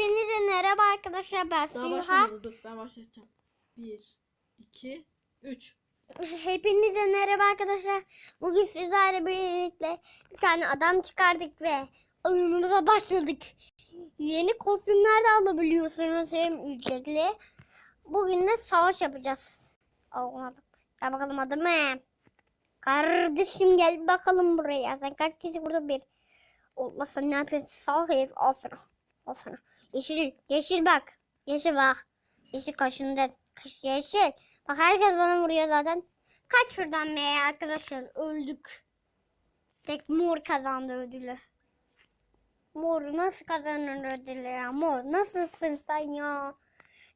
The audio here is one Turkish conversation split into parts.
Hepinize merhaba arkadaşlar ben Daha başlamadı dur ben başlatacağım. 1, 2, 3. Hepinize merhaba arkadaşlar. Bugün sizlerle birlikte bir tane adam çıkardık ve oyunumuza başladık. Yeni kostümler de alabiliyorsunuz hem ücretli. Bugün de savaş yapacağız. Olmadı. Gel bakalım adamı. Kardeşim gel bakalım buraya. Sen kaç kişi burada bir. Sen ne yapıyorsun? Sağ herif al sana. Al sana. Yeşil, yeşil bak. Yeşil bak. Yeşil kaşında. Kaş, yeşil. Bak herkes bana vuruyor zaten. Kaç şuradan be arkadaşlar. Öldük. Tek mor kazandı ödülü. Mor nasıl kazanır ödülü ya? Mor nasılsın sen ya?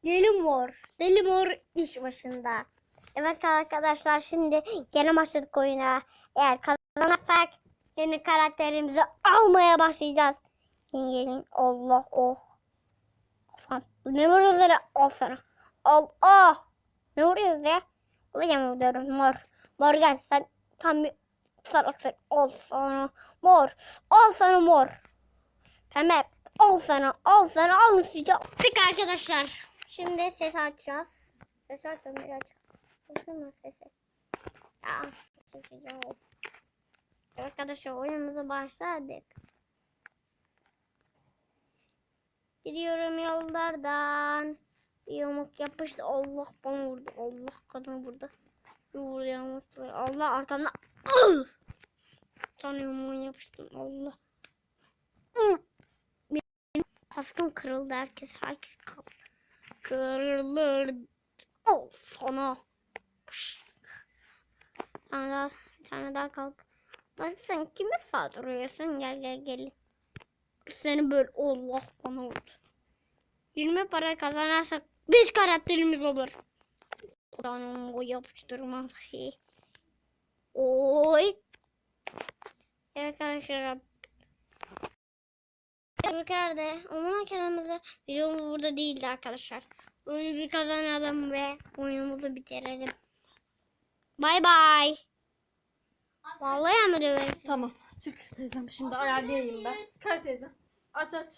Deli mor. Deli mor iş başında. Evet arkadaşlar şimdi gene başladık oyuna. Eğer kazanırsak yeni karakterimizi almaya başlayacağız. Gelin. Allah oh. Kafam. Ne ya? Al sana. Al ah. Ne vuruyoruz ya? Ulan vuruyorum mor. Mor gel sen tam bir sarıksın. Al sana mor. Al sana mor. Pembe. Al sana. Al sana. Al size. Tık arkadaşlar. Şimdi ses açacağız. Ses açalım birazcık. Bakın sesi. Ya sesi. Evet Arkadaşlar oyunumuza başladık. Gidiyorum yollardan. Bir yamuk yapıştı. Allah bana vurdu. Allah kadını vurdu. Bir vurdu yamuk. Allah arkamda. Tane yamuğun yapıştım. Allah. Ah! Benim kaskım kırıldı. Herkes herkes kırılır. Oh sana. Bir tane daha, daha kalk. Sen kime saldırıyorsun? Gel gel gel. Seni böyle Allah bana vurdu. 20 para kazanırsak 5 karakterimiz olur. Kur'an'ım o yapıştırma. Oy. Evet arkadaşlar. Tebrikler Onun kendimize videomuz burada değildi arkadaşlar. Oyunu bir kazanalım ve oyunumuzu bitirelim. Bay bay. Vallahi ama döveriz. Tamam çık teyzem şimdi ayarlayayım ben. Kay teyzem. Aç. Aç.